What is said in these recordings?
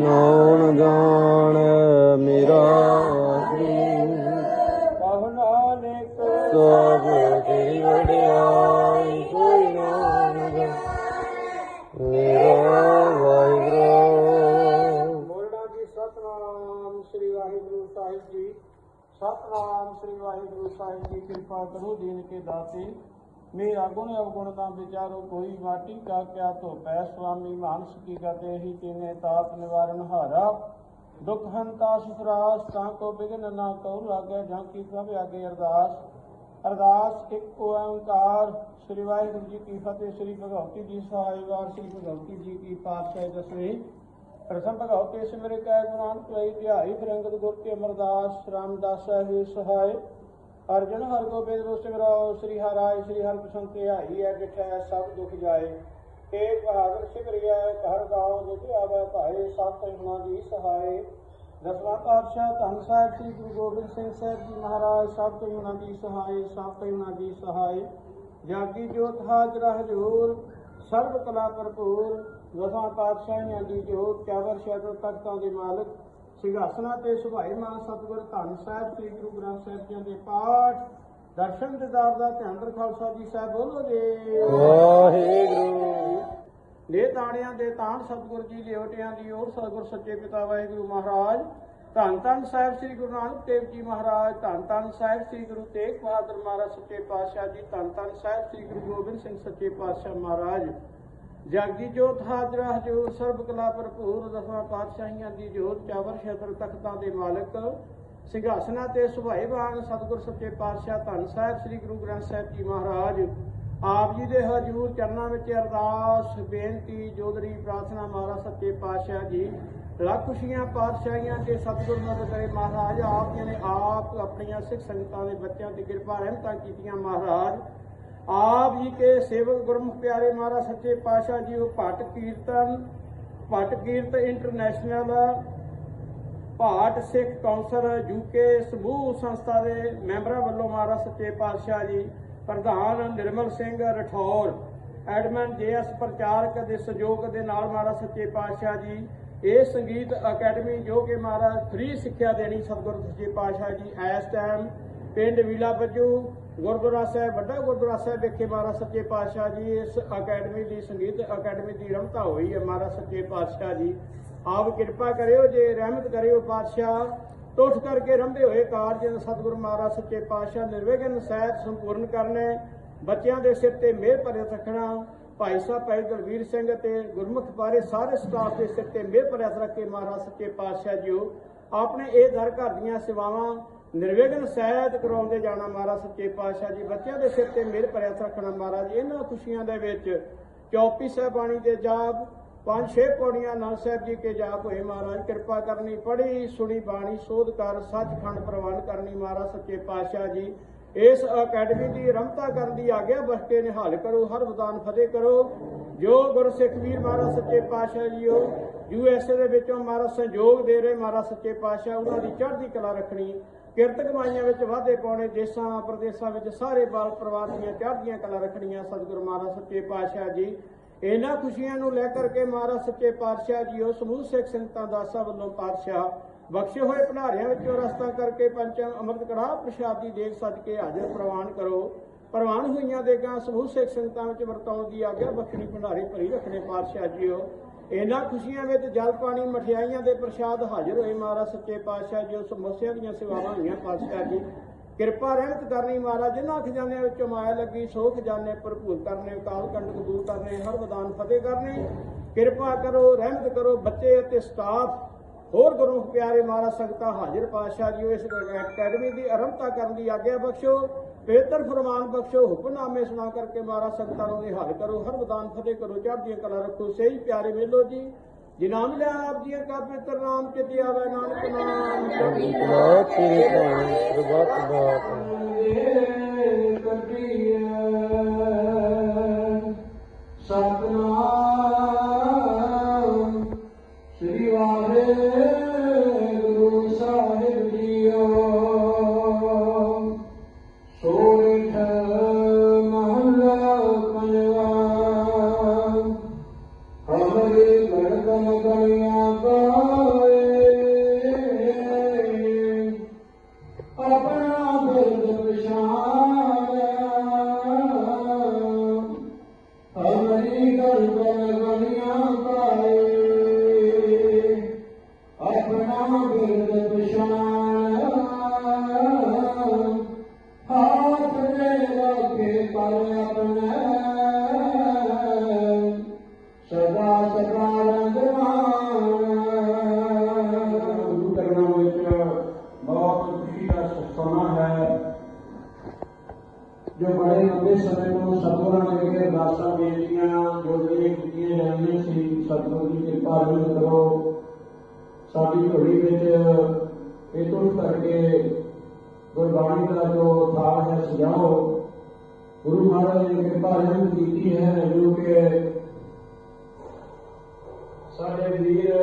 ਨੌਣ ਗਾਣ ਮੇਰਾ ਕਹੁ ਨਾਨਕ ਸਭ ਕਰੋ ਦੀਨ ਕੇ ਦਾਤੇ ਮੇਰਾ ਗੁਣ ਅਵਗੁਣ ਨਾ ਵਿਚਾਰੋ ਕੋਈ ਮਾਟੀ ਕਾ ਕਿਆ ਧੋ ਪੈ ਸੁਆਮੀ ਮਾਨਸ ਕੀ ਗਤੇ ਹੀ ਤੀਨੇ ਦੁਖ ਹੰਤਾ ਸੁਖਰਾਸ ਤਾਂ ਕੋ ਬਿਗਨ ਨਾ ਕਉ ਲਾਗੇ, ਜਾਂ ਕੀ ਪ੍ਰਭ ਆਗੇ ਅਰਦਾਸ। ਅਰਦਾਸ ਇੱਕ ਓੰਕਾਰ। ਸ੍ਰੀ ਵਾਹਿਗੁਰੂ ਜੀ ਕੀ ਫਤਿਹ, ਸ੍ਰੀ ਭਗਵਤੀ ਜੀ ਸਹਾਇ ਵਾਰ ਸ੍ਰੀ ਭਗਵਤੀ ਜੀ ਕੀ ਪਾਤਸ਼ਾਹ ਦਸਵੇਂ। ਪ੍ਰਥਮ ਭਗਵਤੀ ਸਿਮਰੇ ਕੈ ਗੁਰਾਂ ਕੋਈ ਧਿਆਈ, ਫਿਰੰਗਤ ਗੁਰ ਕੇ ਅਮਰਦਾਸ, ਰਾਮਦਾਸ ਸਾਹਿਬ ਸਹਾਇ। ਅਰਜਨ ਹਰ ਗੋਬਿੰਦ ਰੋ ਸਿਮਰਾਓ ਸ੍ਰੀ ਹਰਾਇ ਸ੍ਰੀ ਹਰਿ ਤੇ ਧਿਆਈ ਹੈ ਡਿਠੈ ਸਭ ਦੁਖ ਜਾਏ। ਏਕ ਬਹਾਦਰ ਸਿਮਰਿਆ ਘਰ ਗਾਉ ਜਿਤ ਆਵੇ ਭਾਏ ਸਤ ਗੁਣਾ ਦੀ ਸਹਾਇ ਦਸਵਾਂ ਪਾਤਸ਼ਾਹ ਧੰਨ ਸਾਹਿਬ ਸ੍ਰੀ ਗੁਰੂ ਗੋਬਿੰਦ ਸਿੰਘ ਸਾਹਿਬ ਜੀ ਮਹਾਰਾਜ, ਸਭ ਤੋਂ ਦੀ ਸਹਾਇ ਸਭ ਤੋਂ ਗੁਣਾ ਦੀ ਸਹਾਇ ਜਾਗੀ ਜੋਤ ਹਾਜ਼ਰ ਹਜੂਰ, ਸਰਬ ਕਲਾ ਭਰਪੂਰ। ਦਸਵਾਂ ਪਾਤਸ਼ਾਹੀਆਂ ਦੀ ਜੋਤ ਚਾਵਰ ਸ਼ਹਿਰ ਤਖਤਾਂ ਦੇ ਮਾਲਕ। ਸਿੰਘਾਸਨਾਂ ਤੇ ਸੁਭਾਈ ਮਾਨ ਸਤਿਗੁਰ ਧੰਨ ਸਾਹਿਬ ਸ੍ਰੀ ਗੁਰੂ ਗ੍ਰੰਥ ਸਾਹਿਬ ਜੀ ਦੇ ਪਾਠ ਦਰਸ਼ਨ ਦਿਦਾਰ ਦਾ ਧਿਆਨ ਰੱਖ ਖਾਲਸਾ ਜੀ ਸਾਹਿਬ ਬੋਲੋ ਜੀ। ਵਾਹਿਗੁਰੂ। ਨੇ ਤਾਣਿਆਂ ਦੇ ਤਾਣ ਸਤਿਗੁਰ ਜੀ ਲਿਓਟਿਆਂ ਦੀ ਔਰ ਸਤਿਗੁਰ ਸੱਚੇ ਪਿਤਾ ਵਾਹਿਗੁਰੂ ਮਹਾਰਾਜ। ਧੰਨ ਧੰਨ ਸਾਹਿਬ ਸ੍ਰੀ ਗੁਰੂ ਨਾਨਕ ਦੇਵ ਜੀ ਮਹਾਰਾਜ ਧੰਨ ਧੰਨ ਸਾਹਿਬ ਸ੍ਰੀ ਗੁਰੂ ਤੇਗ ਬਹਾਦਰ ਮਹਾਰਾਜ ਸੱਚੇ ਪਾਤਸ਼ਾਹ ਜੀ ਧੰਨ ਧੰਨ ਸਾਹਿਬ ਸ੍ਰੀ ਗੁਰੂ ਗੋਬਿੰਦ ਸਿੰਘ ਸੱਚੇ ਪਾਤਸ਼ਾਹ ਮਹਾਰਾਜ। ਜਾਗੀ ਜੋਤ ਹਾਜ਼ਰ, ਹਜੂਰ ਸਰਬ ਕਲਾ ਭਰਪੂਰ, ਦਸਾਂ ਪਾਤਸ਼ਾਹੀਆਂ ਦੀ ਜੋਤ ਚਾਵਰ ਛਤਰ ਤਖਤਾਂ ਦੇ ਮਾਲਕ, ਸਿੰਘਾਸਨਾਂ ਤੇ ਸੁਭਾਏਵਾਨ ਸਤਿਗੁਰ ਸੱਚੇ ਪਾਤਸ਼ਾਹ, ਧੰਨ ਸਾਹਿਬ ਸ੍ਰੀ ਗੁਰੂ ਗ੍ਰੰਥ ਸਾਹਿਬ ਜੀ ਮਹਾਰਾਜ। ਆਪ ਜੀ ਦੇ ਹਜ਼ੂਰ ਚਰਨਾਂ ਵਿੱਚ ਅਰਦਾਸ, ਬੇਨਤੀ, ਜੋਦਰੀ, ਪ੍ਰਾਰਥਨਾ, ਮਹਾਰਾਜ ਸੱਚੇ ਪਾਤਸ਼ਾਹ ਜੀ। ਲੱਖ ਖੁਸ਼ੀਆਂ ਪਾਤਸ਼ਾਹੀਆਂ ਤੇ ਸਤਿਗੁਰ ਮਦਦ ਕਰੇ ਮਹਾਰਾਜ। ਆਪ ਜੀ ਨੇ ਆਪ ਆਪਣੀਆਂ ਸਿੱਖ ਸੰਗਤਾਂ ਦੇ ਬੱਚਿਆਂ ਤੇ ਕਿਰਪਾ ਰਹਿਮਤਾਂ ਕੀਤੀਆਂ ਮਹਾਰਾਜ। ਆਪ ਜੀ ਕੇ ਸੇਵਕ ਗੁਰਮੁਖ ਪਿਆਰੇ ਮਹਾਰਾਜ ਸੱਚੇ ਪਾਤਸ਼ਾਹ ਜੀ ਉਹ ਭੱਟ ਕੀਰਤਨ, ਭੱਟ ਕੀਰਤ international Bhat Sikh council UK ਸਮੂਹ ਸੰਸਥਾ ਦੇ ਮੈਂਬਰਾਂ ਵੱਲੋਂ ਮਹਾਰਾਜ ਸੱਚੇ ਪਾਤਸ਼ਾਹ ਜੀ, ਪ੍ਰਧਾਨ ਨਿਰਮਲ ਸਿੰਘ ਰਠੌਰ, ਐਡਮਨ ਜੇਐਸ ਪ੍ਰਚਾਰਕ ਦੇ ਸਹਿਯੋਗ ਦੇ ਨਾਲ ਮਹਾਰਾਜ ਸੱਚੇ ਪਾਤਸ਼ਾਹ ਜੀ, ਇਹ ਸੰਗੀਤ ਅਕੈਡਮੀ ਜੋ ਕਿ ਮਹਾਰਾਜ ਫ੍ਰੀ ਸਿੱਖਿਆ ਦੇਣੀ ਸਤਿਗੁਰੂ ਸੱਚੇ ਪਾਤਸ਼ਾਹ ਜੀ, ਇਸ ਟਾਈਮ ਪਿੰਡ ਵੀਲਾ ਬੱਜੂ ਗੁਰਦੁਆਰਾ ਸਾਹਿਬ, ਵੱਡਾ ਗੁਰਦੁਆਰਾ ਸਾਹਿਬ ਵਿਖੇ ਮਹਾਰਾਜ ਸੱਚੇ ਪਾਤਸ਼ਾਹ ਜੀ, ਇਸ ਅਕੈਡਮੀ ਦੀ ਸੰਗੀਤ ਅਕੈਡਮੀ ਦੀ ਰਮਤਾ ਹੋਈ ਹੈ ਮਹਾਰਾਜ ਸੱਚੇ ਪਾਤਸ਼ਾਹ ਜੀ। ਆਪ ਕਿਰਪਾ ਕਰਿਓ, ਜੇ ਰਹਿਮਤ ਕਰਿਓ ਪਾਤਸ਼ਾਹ, ਟੁੱਟ ਕਰਕੇ ਰੰਭੇ ਹੋਏ ਕਾਰਜ ਸਤਿਗੁਰੂ ਮਹਾਰਾਜ ਸੱਚੇ ਪਾਤਸ਼ਾਹ ਨਿਰਵਿਘਨ ਸਹਿਤ ਸੰਪੂਰਨ ਕਰਨੇ, ਬੱਚਿਆਂ ਦੇ ਸਿਰ ਤੇ ਮਿਹਰ ਭਰਿਆ ਰੱਖਣਾ, ਭਾਈ ਸਾਹਿਬ, ਭਾਈ ਦਲਵੀਰ ਸਿੰਘ ਤੇ ਗੁਰਮੁਖ ਬਾਰੇ ਸਾਰੇ ਸਟਾਫ ਦੇ ਸਿਰ ਤੇ ਮਿਹਰ ਭਰੇ ਰੱਖ ਕੇ ਮਹਾਰਾਜ ਸੱਚੇ ਪਾਤਸ਼ਾਹ ਜੀਓ। ਆਪਣੇ ਇਹ ਦਰ ਘਰ ਦੀਆਂ ਸੇਵਾਵਾਂ ਨਿਰਵਿਘਨ ਸਹਿਤ ਕਰਾਉਂਦੇ ਜਾਣਾ ਮਹਾਰਾਜ ਸੱਚੇ ਪਾਤਸ਼ਾਹ ਜੀ। ਬੱਚਿਆਂ ਦੇ ਸਿਰ ਤੇ ਮਿਹਰ ਭਰੇ ਰੱਖਣਾ ਮਹਾਰਾਜ ਇਹਨਾਂ ਖੁਸ਼ੀਆਂ ਦੇ ਵਿੱਚ ਚੌਪੀ ਸਾਹਿਬਾਣੀ ਦੇ ਜਾਪ, ਪੰਜ ਛੇ ਪੌੜੀਆਂ ਨਾਨਕ ਸਾਹਿਬ ਜੀ ਕੇ ਜਾਪ ਹੋਏ ਮਹਾਰਾਜ। ਕਿਰਪਾ ਕਰਨੀ ਪੜੀ, ਸੁਣੀ ਬਾਣੀ, ਸੋਧ ਕਰ, ਸੱਚਖੰਡ ਪ੍ਰਵਾਨ ਕਰਨੀ ਮਹਾਰਾਜ ਸੱਚੇ ਪਾਤਸ਼ਾਹ ਜੀ। ਇਸ ਅਕੈਡਮੀ ਦੀ ਰਮਤਾ ਕਰਨ ਦੀ ਆਗਿਆ ਬਖਸ਼ ਕੇ ਨਿਹਾਲ ਕਰੋ, ਹਰ ਵਿਦਾਨ ਫਤਿਹ ਕਰੋ। ਜੋ ਗੁਰਸਿੱਖ ਵੀਰ ਮਹਾਰਾਜ ਸੱਚੇ ਪਾਤਸ਼ਾਹ ਜੀਓ, ਯੂ ਐਸ ਏ ਦੇ ਵਿੱਚੋਂ ਮਹਾਰਾਜ ਸੰਯੋਗ ਦੇ ਰਹੇ ਮਹਾਰਾਜ ਸੱਚੇ ਪਾਤਸ਼ਾਹ, ਉਹਨਾਂ ਦੀ ਚੜ੍ਹਦੀ ਕਲਾ ਰੱਖਣੀ। ਕਿਰਤ ਕਮਾਈਆਂ ਵਿੱਚ ਵਾਧੇ ਪਾਉਣੇ, ਦੇਸ਼ਾਂ, ਪ੍ਰਦੇਸ਼ਾਂ ਵਿੱਚ ਸਾਰੇ ਬਾਲ ਪਰਿਵਾਰ ਦੀਆਂ ਚੜ੍ਹਦੀਆਂ ਕਲਾ ਰੱਖਣੀਆਂ। ਸਤਿਗੁਰੂ ਮਹਾਰਾਜ, ਸੱਚੇ ਪਾਤਸ਼ਾਹ ਜੀ, ਇਹਨਾਂ ਖੁਸ਼ੀਆਂ ਨੂੰ ਲੈ ਕਰਕੇ ਮਹਾਰਾਜ, ਸੱਚੇ ਪਾਤਸ਼ਾਹ ਜੀ ਉਹ ਸਮੂਹ ਸਿੱਖ ਸੰਗਤਾਂ ਦਾਸਾਂ ਵੱਲੋਂ ਪਾਤਸ਼ਾਹ ਬਖਸ਼ੇ ਹੋਏ ਭੰਡਾਰਿਆਂ ਵਿੱਚੋਂ ਰਸਤਾ ਕਰਕੇ ਪੰਚਮ ਅੰਮ੍ਰਿਤ ਕੜਾਹ ਪ੍ਰਸ਼ਾਦੀ ਦੀ ਦੇਖ ਸੱਜ ਕੇ ਹਾਜ਼ਰ ਪ੍ਰਵਾਨ ਕਰੋ। ਪ੍ਰਵਾਨ ਹੋਈਆਂ ਦੇਗਾਂ ਸਮੂਹ ਸਿੱਖ ਸੰਗਤਾਂ ਵਿੱਚ ਵਰਤਾਉਣ ਦੀ ਆਗਿਆ ਬਖਸ਼ਣੀ, ਭੰਡਾਰੇ ਭਰੀ ਰੱਖਣੇ ਪਾਤਸ਼ਾਹ ਜੀਓ। ਇਹਨਾਂ ਖੁਸ਼ੀਆਂ ਵਿੱਚ ਜਲ ਪਾਣੀ ਮਠਿਆਈਆਂ ਦੇ ਪ੍ਰਸ਼ਾਦ ਹਾਜ਼ਰ ਹੋਏ। ਮਹਾਰਾਜ ਸੱਚੇ ਪਾਤਸ਼ਾਹ ਜੀ ਸਮੱਸਿਆ ਦੀਆਂ ਸੇਵਾਵਾਂ ਹੋਈਆਂ। ਪਾਤਸ਼ਾਹ ਜੀ, ਕਿਰਪਾ ਰਹਿਮਤ ਕਰਨੀ ਮਹਾਰਾਜ। ਜਿਨ੍ਹਾਂ ਖਜ਼ਾਨਿਆਂ ਵਿੱਚੋਂ ਮਾਇਆ ਲੱਗੀ ਸੋ ਖਜ਼ਾਨੇ ਭਰਪੂਰ ਕਰਨੇ ਕਾਲ ਕੰਡਕ ਦੂਰ ਕਰਨੇ, ਹਰ ਵਦਾਨ ਫਤਿਹ ਕਰਨੇ। ਕਿਰਪਾ ਕਰੋ, ਰਹਿਮਤ ਕਰੋ, ਬੱਚੇ ਅਤੇ ਸਟਾਫ, ਹੋਰ ਗੁਰਮੁਖ ਪਿਆਰੇ ਮਹਾਰਾਜ ਸੰਗਤਾਂ ਹਾਜ਼ਰ। ਪਾਤਸ਼ਾਹ ਜੀ, ਇਸ ਅਕੈਡਮੀ ਦੀ ਆਰੰਭਤਾ ਕਰਨ ਦੀ ਆਗਿਆ ਬਖਸ਼ੋ। ਪਵਿੱਤਰ ਫਰਮਾਨ ਬਖਸ਼ੋ, ਹੁਕਮਨਾਮੇ ਸੁਣਾ ਕਰਕੇ ਮਹਾਰਾਜ ਸੰਗਤਾਂ ਨੂੰ ਨਿਹਾਲ ਕਰੋ, ਹਰ ਵਿਦਾਨ ਫਤਿਹ ਕਰੋ, ਚੜ੍ਹਦੀਆਂ ਕਲਾ ਰੱਖੋ, ਸਹੀ ਪਿਆਰੇ ਮੇਲੋ ਜੀ। ਜਿਨਾਮ ਲਿਆ ਆਪ ਜੀਆਂ ਕਾ ਪਵਿੱਤਰ ਨਾਮ ਚਿਤ ਆਵੇ, ਨਾਨਕ ਨਾਮ। ਚੜ੍ਹਦੀ ਕਲਾ ਤੇਰੇ ਭਾਣੇ ਸਰਬੱਤ ਬਾਤ ਸਤਨਾਮ ਸਾਡੀ ਝੋਲੀ ਵਿੱਚ ਇਹ ਤੋਂ ਕਰਕੇ ਗੁਰਬਾਣੀ ਦਾ ਜੋ ਥਾਲ ਹੈ ਸਜਾਓ। ਗੁਰੂ ਮਹਾਰਾਜ ਨੇ ਕਿਰਪਾ ਰਹਿਮਤ ਕੀਤੀ ਹੈ, ਜੋ ਕਿ ਸਾਡੇ ਵੀਰ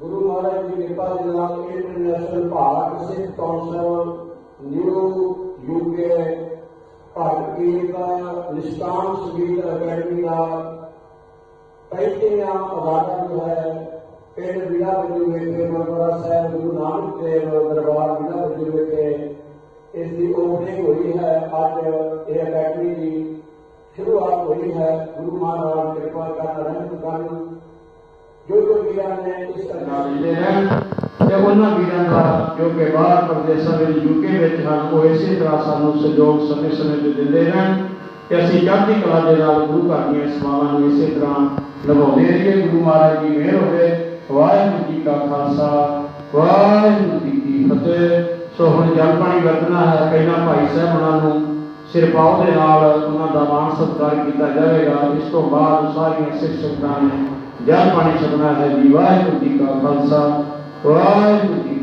ਗੁਰੂ ਮਹਾਰਾਜ ਦੀ ਕਿਰਪਾ ਦੇ ਨਾਲ international Bharat Sikh council, new UK Bharat ਕੀ ਦਾ ਨਿਸ਼ਕਾਮ ਸੰਗੀਤ ਅਕੈਡਮੀ ਦਾ ਪੈਂਤੀਆਂ ਅਵਾਰਡ ਜੋ ਹੈ। ਪਿੰਡ ਵਿਲਾ ਵਜੂ ਵਿਖੇ ਗੁਰਦੁਆਰਾ ਸਾਹਿਬ ਗੁਰੂ ਨਾਨਕ ਦੇਵ ਦਰਬਾਰ ਵਿਲਾ ਵਜੂ ਵਿਖੇ ਇਸ ਦੀ ਓਪਨਿੰਗ ਹੋਈ ਹੈ ਅੱਜ ਇਹ ਅਕੈਡਮੀ ਦੀ ਸ਼ੁਰੂਆਤ ਹੋਈ ਹੈ ਗੁਰੂ ਮਹਾਰਾਜ ਕਿਰਪਾ ਕਰਨ ਰਹਿਮਤ ਕਰਨ ਜੋ ਜੋ ਵੀਰਾਂ ਨੇ ਇਸ ਤਰ੍ਹਾਂ ਦੇ ਹਨ ਤੇ ਉਹਨਾਂ ਵੀਰਾਂ ਦਾ ਜੋ ਕਿ ਬਾਹਰ ਪ੍ਰਦੇਸ਼ਾਂ ਵਿੱਚ ਯੂਕੇ ਵਿੱਚ ਹਨ ਉਹ ਇਸੇ ਤਰ੍ਹਾਂ ਸਾਨੂੰ ਸਹਿਯੋਗ ਸਮੇਂ ਸਮੇਂ ਤੇ ਦਿੰਦੇ ਰਹਿਣ ਕਿ ਅਸੀਂ ਚੜ੍ਹਦੀ ਕਲਾ ਦੇ ਨਾਲ ਗੁਰੂ ਘਰ ਦੀਆਂ ਸੇਵਾਵਾਂ ਨੂੰ ਇਸੇ ਤਰ੍ਹਾਂ ਨਿਭਾਉਂਦੇ ਰਹੀਏ ਗੁਰੂ ਮਹਾਰਾਜ ਦੀ ਮਿਹਰ ਹੋਵੇ ਵਾਹਿਗੁਰੂ ਜੀ ਕਾ ਖਾਲਸਾ, ਵਾਹਿਗੁਰੂ ਜੀ ਕੀ ਫਤਿਹ। ਸੋ ਹੁਣ ਜਲ ਪਾਣੀ ਵਰਤਣਾ ਹੈ, ਪਹਿਲਾਂ ਭਾਈ ਸਾਹਿਬਾਨਾਂ ਨੂੰ ਸਿਰਪਾਉ ਦੇ ਨਾਲ ਉਹਨਾਂ ਦਾ ਮਾਨ ਸਤਿਕਾਰ ਕੀਤਾ ਜਾਵੇਗਾ। ਇਸ ਤੋਂ ਬਾਅਦ ਸਾਰੀਆਂ ਸਿੱਖ ਸੰਗਤਾਂ ਨੇ ਜਲ ਪਾਣੀ ਛਕਣਾ ਹੈ ਜੀ। ਵਾਹਿਗੁਰੂ ਜੀ ਕਾ ਖਾਲਸਾ, ਵਾਹਿਗੁਰੂ ਜੀ